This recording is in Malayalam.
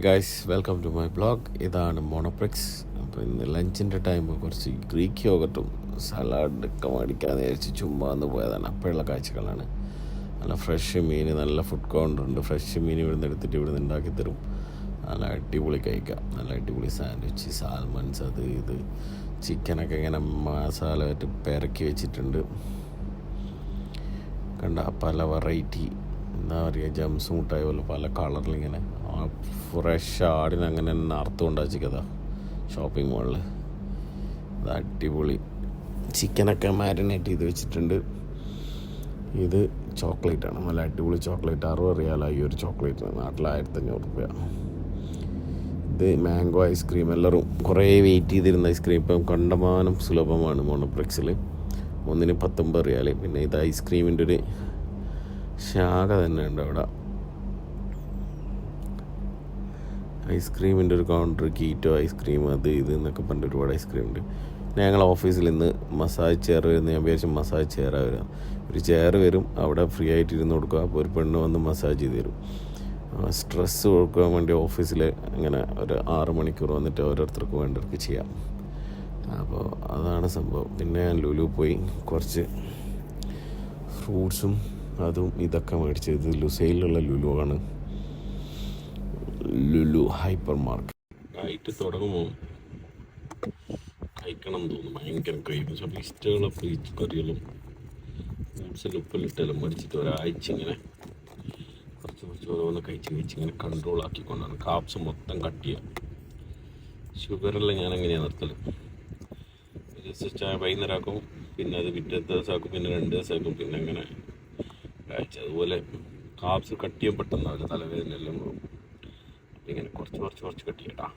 Guys welcome to my blog ഇതാണ് മോണോപ്രിക്സ് അപ്പോൾ ഇന്ന് ലഞ്ചിന്റെ ടൈം കുറച്ച് ഗ്രീക്ക് യോഗട്ടും സലാഡ് ഒക്കെ മേടിക്കാൻ വിചാരിച്ച് ചുമ്മാ ഒന്ന് പോയതാണ്. അപ്പോഴുള്ള കാഴ്ചകളാണ്. നല്ല ഫ്രഷ് മീൻ നല്ല ഫുഡ് കൗണ്ടർ ഉണ്ട്. ഫ്രഷ് മീൻ ഇവിടുന്ന് എടുത്തിട്ട് ഇവിടുന്ന് ഉണ്ടാക്കി തരും. നല്ല അടിപൊളി കഴിക്കാം. നല്ല അടിപൊളി സാൻഡ്വിച്ച് സാൽമൺസ് അത് ഇത്. ചിക്കനൊക്കെ ഇങ്ങനെ മസാല പെരക്കി വെച്ചിട്ടുണ്ട്. കണ്ട പല വെറൈറ്റി എന്താ പറയുക ജംസ് മുട്ടായി പോലെ പല കളറിൽ ഇങ്ങനെ. ഫ്രഷ് ആടിന് അങ്ങനെ തന്നെ അർത്ഥം ഉണ്ടാച്ചിക്കതാ ഷോപ്പിംഗ് മാളിൽ ഇത് അടിപൊളി. ചിക്കനൊക്കെ മാരിനേറ്റ് ചെയ്ത് വെച്ചിട്ടുണ്ട്. ഇത് ചോക്ലേറ്റ് ആണ്. നല്ല അടിപൊളി ചോക്ലേറ്റ് അറിവ് റിയാലായി ഈ ഒരു ചോക്ലേറ്റ് നാട്ടിൽ ആയിരത്തഞ്ഞൂറ് രൂപ ഇത് മാംഗോ ഐസ്ക്രീം എല്ലാവരും കുറേ വെയിറ്റ് ചെയ്തിരുന്ന ഐസ്ക്രീം ഇപ്പം കണ്ടമാനം സുലഭമാണ് മോണോപ്രിക്സിൽ ഒന്നിന് പത്തൊമ്പത് റിയാൽ പിന്നെ ഇത് ഐസ്ക്രീമിന്റെ ഒരു ശാഖ തന്നെ ഉണ്ട് അവിടെ. ഐസ്ക്രീമിന്റെ ഒരു കൗണ്ടർ കീറ്റോ ഐസ്ക്രീം അത് ഇത് എന്നൊക്കെ പറഞ്ഞിട്ട് ഒരുപാട് ഐസ്ക്രീം ഉണ്ട് പിന്നെ ഞങ്ങൾ ഓഫീസിൽ ഇന്ന് മസാജ് ചെയർ വരുന്ന. ഞാൻ വിചാരിച്ചു മസാജ് ചെയറാണ് വരിക ഒരു ചെയർ വരും അവിടെ ഫ്രീ ആയിട്ട് ഇരുന്ന് കൊടുക്കുക അപ്പോൾ ഒരു പെണ്ണ് വന്ന് മസാജ് ചെയ്ത് തരും. സ്ട്രെസ്സ് കൊടുക്കാൻ വേണ്ടി ഓഫീസിൽ ഇങ്ങനെ ഒരു ആറ് മണിക്കൂർ വന്നിട്ട് ഓരോരുത്തർക്ക് വേണ്ടവർക്ക് ചെയ്യാം. അപ്പോൾ അതാണ് സംഭവം. പിന്നെ ഞാൻ ലുലു പോയി. കുറച്ച് ഫ്രൂട്ട്സും അതും ഇതൊക്കെ മേടിച്ചത് ലുസൈലുള്ള ലുലു ആണ്. Lulu hypermarket. ആയിട്ട് തുടങ്ങുമ്പോൾ കഴിക്കണം തോന്നുന്നു. തോന്നും ഭയങ്കര കഴിക്കും പക്ഷെ ഇഷ്ടമുള്ള ഫ്രീച്ച് കറികളും ഫ്രൂട്ട്സിൽ ഉപ്പിലിട്ടെല്ലാം മേടിച്ചിട്ട് ഒരാഴ്ച ഇങ്ങനെ കുറച്ച് കുറച്ച് ഓരോന്ന് കഴിച്ച് കഴിച്ച് ഇങ്ങനെ കൺട്രോൾ ആക്കിക്കൊണ്ടാണ്. കാപ്സ് മൊത്തം കട്ട് ചെയ്യുക ഷുഗറെല്ലാം ഞാൻ എങ്ങനെയാണ് നിർത്തൽ? ജസ്റ്റ് ചായ വൈകുന്നേരം ആക്കും പിന്നെ അത് പിറ്റത്തെ ദിവസം ആക്കും പിന്നെ രണ്ട് ദിവസം ആക്കും പിന്നെ അങ്ങനെ കാഴ്ച അതുപോലെ കാപ്സ് കട്ട് ചെയ്യാൻ അവരുടെ തലവേദന എല്ലാം പോകും ഇങ്ങനെ കുറച്ച് കുറച്ച് കുറച്ച് കട്ട് ചെയ്യട്ടാ